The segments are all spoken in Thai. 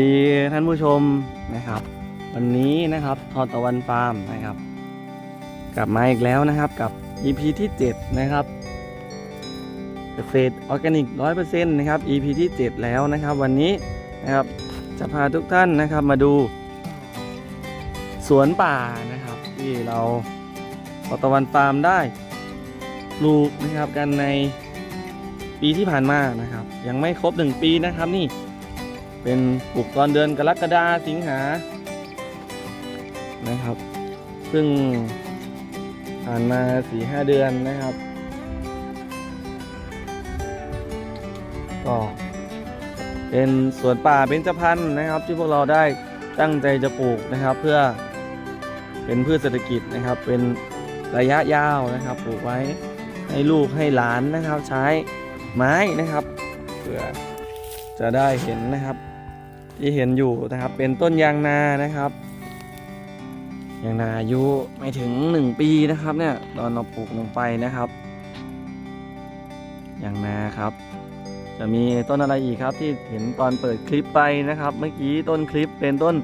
ดีท่านผู้ชมนะครับ วันนี้นะครับทอตะวันฟาร์มนะครับ กลับมาอีกแล้วนะครับกับ EP ที่ 7 นะครับเกษตรออร์แกนิกร้อยเปอร์เซ็นต์นะครับ EP ที่ 7 แล้วนะครับ วันนี้นะครับจะพาทุกท่านนะครับมาดู สวนป่านะครับ ที่เราทอตะวันฟาร์มได้ปลูกนะครับกันในปีที่ผ่านมานะครับ ยังไม่ครบ 1 ปีนะครับนี่ เป็นปลูกตอนเดือนกรกฎาสิงหานะครับ ซึ่งผ่านมาสี่ห้าเดือนนะครับ ก็เป็นสวนป่าเบญจพรรณนะครับ ที่พวกเราได้ตั้งใจจะปลูกนะครับ เพื่อเป็นพืชเศรษฐกิจนะครับ เป็นระยะยาวนะครับ ปลูกไว้ให้ลูกให้หลานนะครับ ใช้ไม้นะครับ เพื่อจะได้เห็นนะครับ ที่เห็นอยู่นะครับ เป็นต้นยางนานะครับ ยางนาอายุไม่ถึง 1 ปีนะครับเนี่ยตอนเราปลูกลงไปนะครับ ยางนาครับ จะมีต้นอะไรอีกครับที่เห็นตอนเปิดคลิปไปนะครับ เมื่อกี้ต้นคลิปเป็นต้น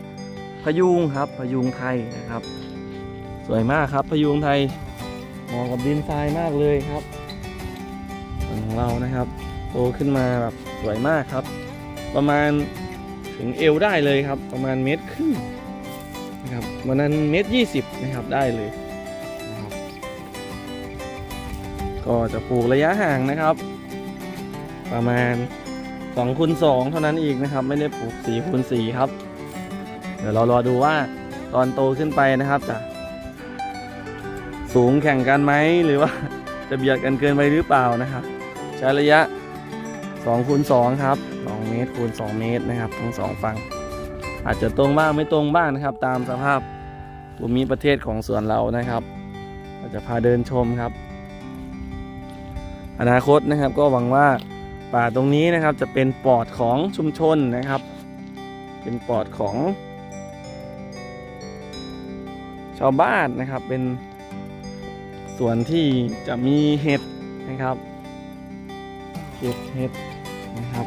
พยุงครับพยุงไทยนะครับ สวยมากครับพยุงไทยเหมาะกับดินทรายมากเลยครับของเรานะครับ โตขึ้นมาแบบสวยมากครับ ประมาณ ถึงเอวได้เลยครับ ประมาณเมตรครึ่งนะครับวันนั้นเมตรยี่สิบนะครับได้เลยนะครับก็จะปลูกระยะห่างนะครับ ประมาณ2คูณ2เท่านั้นอีกนะครับ ไม่ได้ปลูก4คูณ4ครับ เดี๋ยวเรารอดูว่าตอนโตขึ้นไปนะครับจะสูงแข่งกันไหมหรือว่าจะเบียดกันเกินไปหรือเปล่านะครับ ใช้ระยะ 2คูณ2ครับ2เมตรคูณ2เมตรนะครับทั้งสองฝั่งอาจจะตรงบ้างไม่ตรงบ้างนะครับ ตามสภาพภูมิประเทศของสวนเรานะครับเราจะพาเดินชมครับ อนาคตนะครับก็หวังว่าป่าตรงนี้นะครับจะเป็นปอดของชุมชนนะครับ เป็นปอดของ ชาวบ้านนะครับเป็นส่วนที่จะมีเห็ดนะครับ เก็บเห็ดนะครับ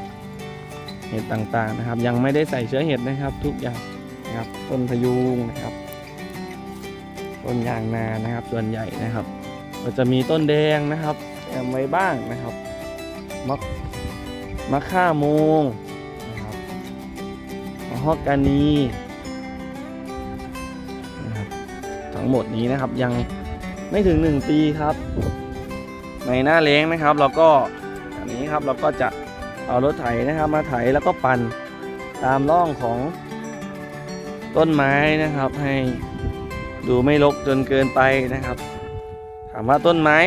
เห็ดต่างๆนะครับ ยังไม่ได้ใส่เชื้อเห็ดนะครับ ทุกอย่างนะครับ ต้นพยูงนะครับ ต้นยางนานะครับ ส่วนใหญ่นะครับ ก็จะมีต้นแดงนะครับแอมไว้บ้างนะครับมะมะข่าโมงนะครับมะฮอกกานีนะครับทั้งหมดนี้นะครับยังไม่ถึง 1 ปีครับ ในหน้าแล้งนะครับเราก็ อันนี้ครับเราก็จะเอารถไถนะครับ มาไถแล้วก็ปั่นตามร่องของต้นไม้นะครับ ให้ดูไม่รกจนเกินไปนะครับ ถามว่าต้นไม้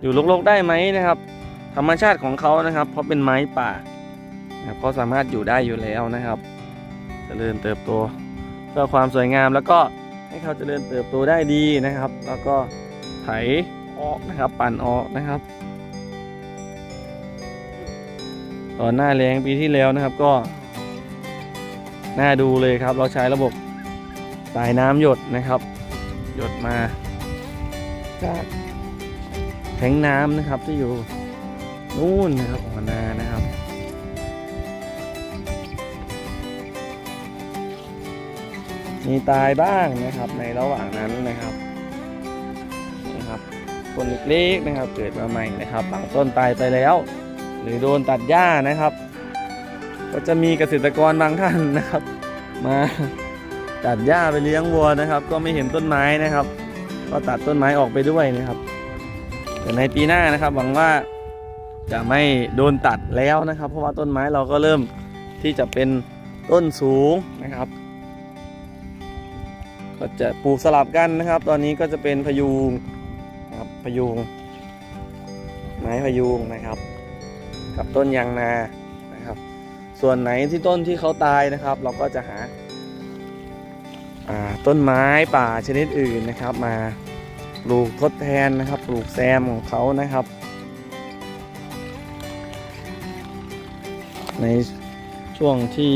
อยู่รกๆได้ไหมนะครับ ธรรมชาติของเขานะครับ เพราะเป็นไม้ป่านะครับเขาสามารถอยู่ได้อยู่แล้วนะครับจเจริญเติบโตเพื่อความสวยงามแล้วก็ให้เขาเจริญเติบโตได้ดีนะครับ แล้วก็ไถออกนะครับ ปั่นออกนะครับ ตอนหน้าแรงปีที่แล้วนะครับก็น่าดูเลยครับ เราใช้ระบบสายน้ำหยดนะครับ หยดมาจากแทงน้ำนะครับที่อยู่นู่นนะครับหัวนานะครับมีตายบ้างนะครับในระหว่างนั้นนะครับนะครับต้นเล็กๆนะครับ เกิดมาใหม่นะครับบางต้นตายไปแล้ว หรือโดนตัดหญ้านะครับ ก็จะมีเกษตรกรบางท่านนะครับ มาตัดหญ้าไปเลี้ยงวัวนะครับ ก็ไม่เห็นต้นไม้นะครับ ก็ตัดต้นไม้ออกไปด้วยนะครับ แต่ในปีหน้านะครับหวังว่าจะไม่โดนตัดแล้วนะครับ เพราะว่าต้นไม้เราก็เริ่มที่จะเป็นต้นสูงนะครับ ก็จะปลูกสลับกันนะครับ ตอนนี้ก็จะเป็นพยูงนะครับพยูงไม้พยูงนะครับ กับต้นยางนานะครับ ส่วนไหนที่ต้นที่เขาตายนะครับ เราก็จะหาาต้นไม้ป่าชนิดอื่นนะครับ มาปลูกทดแทนนะครับ ปลูกแซมของเขานะครับ ในช่วงที่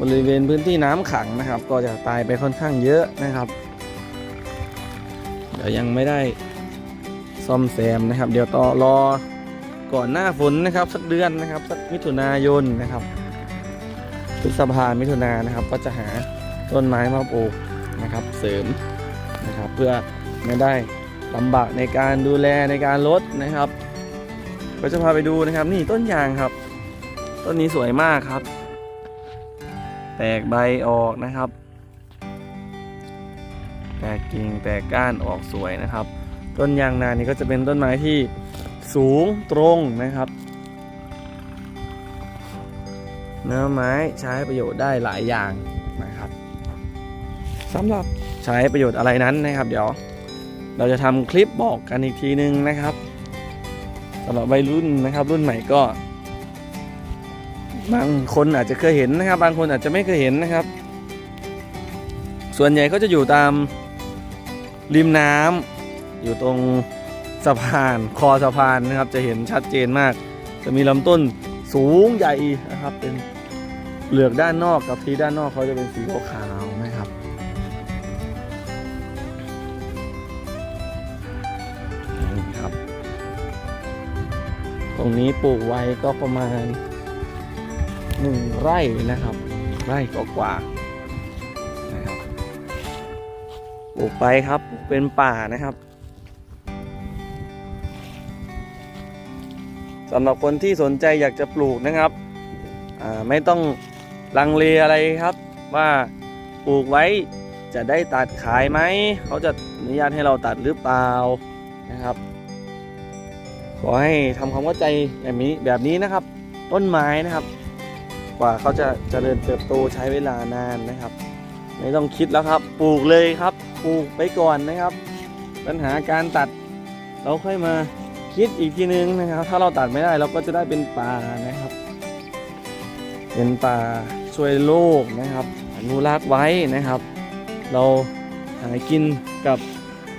บริเวณพื้นที่น้ำขังนะครับ ก็จะตายไปค่อนข้างเยอะนะครับ เดี๋ยวยังไม่ได้ซ่อมแซมนะครับ เดี๋ยวต่อรอ ก่อนหน้าฝนนะครับ สักเดือนนะครับ สักมิถุนายนนะครับพฤษภามิถุนานะครับ ก็จะหาต้นไม้มาปลูกนะครับ เสริมนะครับ เพื่อไม่ได้ลำบากในการดูแลในการลดนะครับก็จะพาไปดูนะครับ นี่ต้นยางครับ ต้นนี้สวยมากครับ แตกใบออกนะครับ แตกกิ่งแตกก้านออกสวยนะครับ ต้นยางนานี่ก็จะเป็นต้นไม้ที่ สูงตรงนะครับ เนื้อไม้ใช้ประโยชน์ได้หลายอย่างนะครับสำหรับใช้ประโยชน์อะไรนั้นนะครับ เดี๋ยวเราจะทำคลิปบอกกันอีกทีนึงนะครับสำหรับวัยรุ่นนะครับ รุ่นใหม่ก็ บางคนอาจจะเคยเห็นนะครับ บางคนอาจจะไม่เคยเห็นนะครับ ส่วนใหญ่ก็จะอยู่ตามริมน้ำอยู่ตรง สะพานคอสะพานนะครับ จะเห็นชัดเจนมาก จะมีลำต้นสูงใหญ่นะครับ เป็นเปลือกด้านนอกกับทีด้านนอกเขาจะเป็นสีขาวๆนะครับนี่ครับ ตรงนี้ปลูกไว้ก็ประมาณหนึ่งไร่นะครับ ไร่กว่าปลูกไปครับเป็นป่านะครับ สำหรับคนที่สนใจอยากจะปลูกนะครับไม่ต้องลังเลอะไรครับ ว่าปลูกไว้จะได้ตัดขายไหม เขาจะอนุญาตให้เราตัดหรือเปล่านะครับ ขอให้ทำความเข้าใจแบบนี้แบบนี้นะครับ ต้นไม้นะครับ กว่าเขาจะเจริญเติบโตใช้เวลานานนะครับ ไม่ต้องคิดแล้วครับ ปลูกเลยครับ ปลูกไปก่อนนะครับ ปัญหาการตัดเราค่อยมา คิดอีกทีนึงนะครับ ถ้าเราตัดไม่ได้เราก็จะได้เป็นป่านะครับ เป็นป่าช่วยโลกนะครับอนุรักษ์ไว้นะครับ เราหากินกับ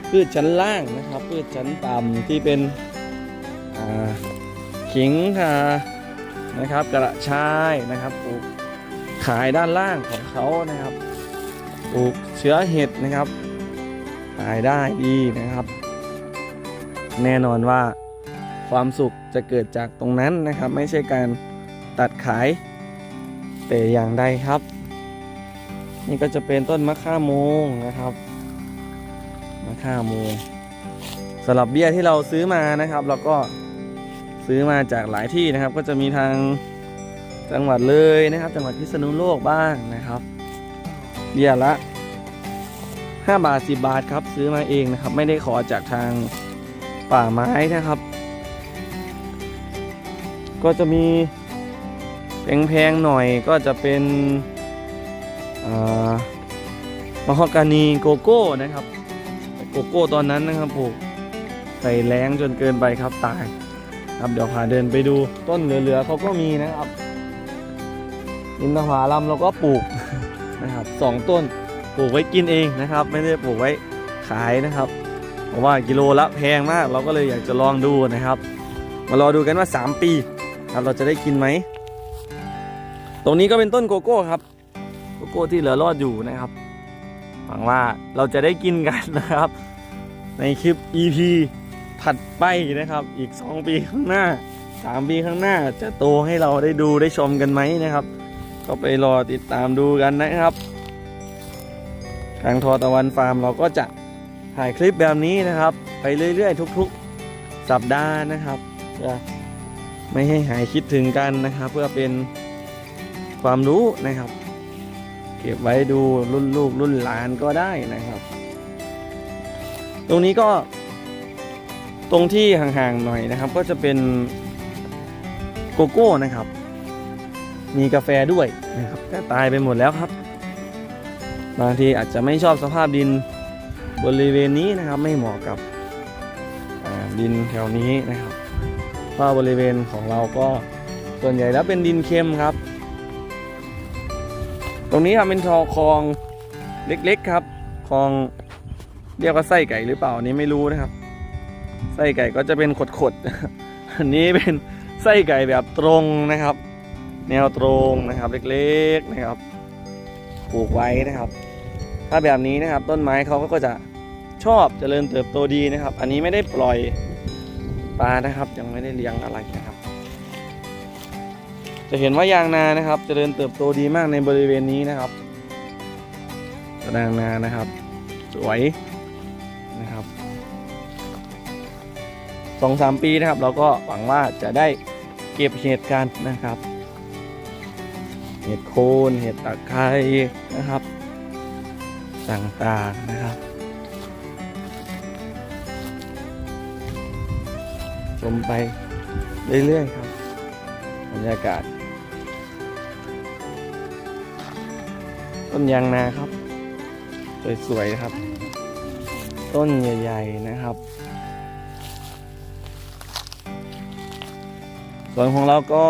พืชชั้นล่างนะครับ พืชชั้นต่ำที่เป็นขิงค่ะนะครับกระชายนะครับปลูกขายด้านล่างของเขานะครับปลูกเชื้อเห็ดนะครับขายได้ดีนะครับ แน่นอนว่า ความสุขจะเกิดจากตรงนั้นนะครับ ไม่ใช่การตัดขาย แต่อย่างใดครับ นี่ก็จะเป็นต้นมะข่าโมงนะครับมะข่าโมงสำหรับเบี้ยที่เราซื้อมานะครับเราก็ซื้อมาจากหลายที่นะครับ ก็จะมีทางจังหวัดเลยนะครับ จังหวัดพิษณุโลกบ้างนะครับ เบี้ยละ 5 บาท 10 บาทครับ ซื้อมาเองนะครับ ไม่ได้ขอจากทางป่าไม้นะครับ ก็จะมีแพงๆหน่อยก็จะเป็นมะฮอกกานีโกโก้นะครับโกโก้ตอนนั้นนะครับปลูกใส่แรงจนเกินไปครับตายครับเดี๋ยวพาเดินไปดูต้นเหลือๆเขาก็มีนะครับอินทผลัมเราก็ปลูกนะครับสองต้นปลูกไว้กินเองนะครับ ไม่ได้ปลูกไว้ขายนะครับ เพราะว่ากิโลละแพงมาก เราก็เลยอยากจะลองดูนะครับ มารอดูกันว่า 3 ปี ครับเราจะได้กินไหม ตรงนี้ก็เป็นต้นโกโก้ครับ โกโก้ที่เหลือรอดอยู่นะครับ หวังว่าเราจะได้กินกันนะครับ ในคลิป EP ถัดไปนะครับ อีก 2 ปีข้างหน้า 3 ปีข้างหน้าจะโตให้เราได้ดูได้ชมกันไหมนะครับ ก็ไปรอติดตามดูกันนะครับทางทอตะวันฟาร์มเราก็จะถ่ายคลิปแบบนี้นะครับ ไปเรื่อยๆ ทุก ๆ สัปดาห์นะครับเพื่อ ไม่ให้หายคิดถึงกันนะครับ เพื่อเป็นความรู้นะครับ เก็บไว้ดูรุ่นลูกรุ่นหลานก็ได้นะครับ ตรงนี้ก็ตรงที่ห่างๆหน่อยนะครับ ก็จะเป็นโกโก้นะครับ มีกาแฟด้วยนะครับแต่ตายไปหมดแล้วครับ บางทีอาจจะไม่ชอบสภาพดินบริเวณนี้นะครับ ไม่เหมาะกับดินแถวนี้นะครับ เพราบริเวณของเราก็ส่วนใหญ่แล้วเป็นดินเค็มครับ ตรงนี้ครับเป็นทอคลองเล็กๆครับคลองเรียกว่าไส้ไก่หรือเปล่าอันนี้ไม่รู้นะครับ ไส้ไก่ก็จะเป็นขดๆอันนี้เป็นไส้ไก่แบบตรงนะครับ แนวตรงนะครับเล็กๆนะครับปลูกไว้นะครับ ถ้าแบบนี้นะครับต้นไม้เขาก็จะชอบเจริญเติบโตดีนะครับ อันนี้ไม่ได้ปล่อย ปลานะครับ ยังไม่ได้เลี้ยงอะไรนะครับ จะเห็นว่ายางนานะครับจเจริญเติบโตดีมากในบริเวณนี้นะครับยางนานะครับ สวยนะครับสองสามปีนะครับ เราก็หวังว่าจะได้เก็บเห็ดกันนะครับ เห็ดโคนเห็ดตะไคร้นะครับ ต่างๆนะครับ ชมไปเรื่อยๆครับบรรยากาศ ต้นยางนาครับ สวยๆครับ ต้นใหญ่ๆนะครับส่วนของเราก็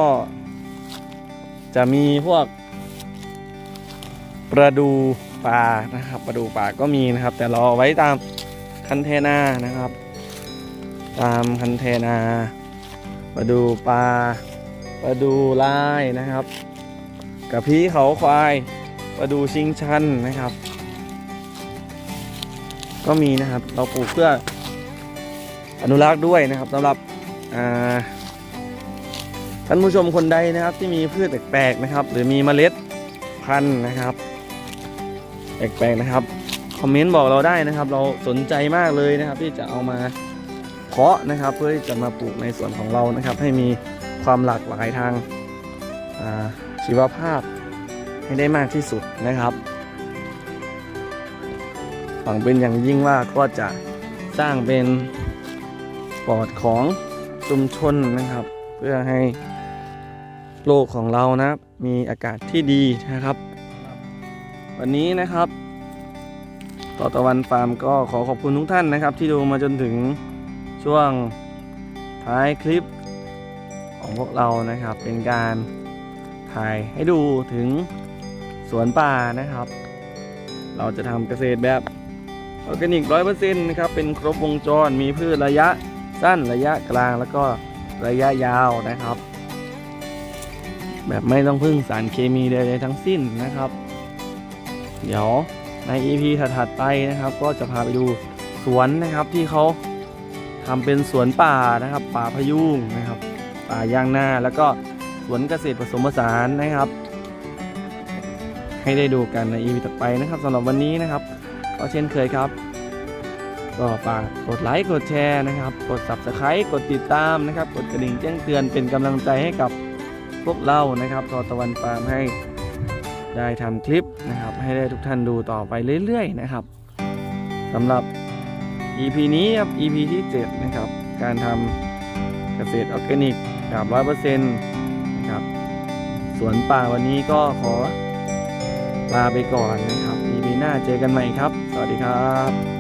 จะมีพวกปลาดูปลานะครับปลาดูปลาก็มีนะครับ แต่เราเอาไว้ตามคันเทนานะครับ ตามคันเทนาปลาดูปลาปลาดูลายนะครับ กับพีเขาควายปลาดูชิงชันนะครับ ก็มีนะครับ เราปลูกเพื่ออนุรักษ์ด้วยนะครับสำหรับท่านผู้ชมคนใดนะครับที่มีพืชแปลกๆนะครับ หรือมีเมล็ดพันธุ์นะครับแปลกๆนะครับคอมเมนต์บอกเราได้นะครับ เราสนใจมากเลยนะครับ ที่จะเอามา เพาะนะครับ เพื่อที่จะมาปลูกในส่วนของเรานะครับ ให้มีความหลากหลายทางาชีวภาพให้ได้มากที่สุดนะครับหวังเป็นอย่างยิ่งว่าก็จะสร้างเป็นปอดของชุมชนนะครับ เพื่อให้โลกของเรานะมีอากาศที่ดีนะครับ วันนี้นะครับ ต่อตะวันฟาร์มก็ขอขอบคุณทุกท่านนะครับ ที่ดูมาจนถึง ช่วงท้ายคลิปของพวกเรานะครับ เป็นการถ่ายให้ดูถึงสวนป่านะครับ เราจะทำเกษตรแบบออร์แกนิกร้อยเปอร์เซ็นต์นะครับ เป็นครบวงจรมีพืชระยะสั้นระยะกลางแล้วก็ระยะยาวนะครับ แบบไม่ต้องพึ่งสารเคมีใดๆทั้งสิ้นนะครับ เดี๋ยวใน EP ถัดๆไปนะครับ ก็จะพาไปดูสวนนะครับที่เขา ทำเป็นสวนป่านะครับ ป่าพยุงนะครับ ป่ายางนาแล้วก็สวนเกษตรผสมผสานนะครับ ให้ได้ดูกันใน EP ต่อไปนะครับสำหรับวันนี้นะครับ ก็เช่นเคยครับ ก็ฝากกดไลค์กดแชร์นะครับ กด Subscribe กดติดตามนะครับ กดกระดิ่งแจ้งเตือนเป็นกำลังใจให้กับพวกเรานะครับทอตะวันฟาร์มให้ได้ทำคลิปนะครับ ให้ได้ทุกท่านดูต่อไปเรื่อยๆนะครับสำหรับ EP นี้ครับ EP ที่ 7 นะครับ การทำเกษตรออร์แกนิกแบบร้อยเปอร์เซ็นต์นะครับ สวนป่าวันนี้ก็ขอลาไปก่อนนะครับ EP หน้าเจอกันใหม่ครับ สวัสดีครับ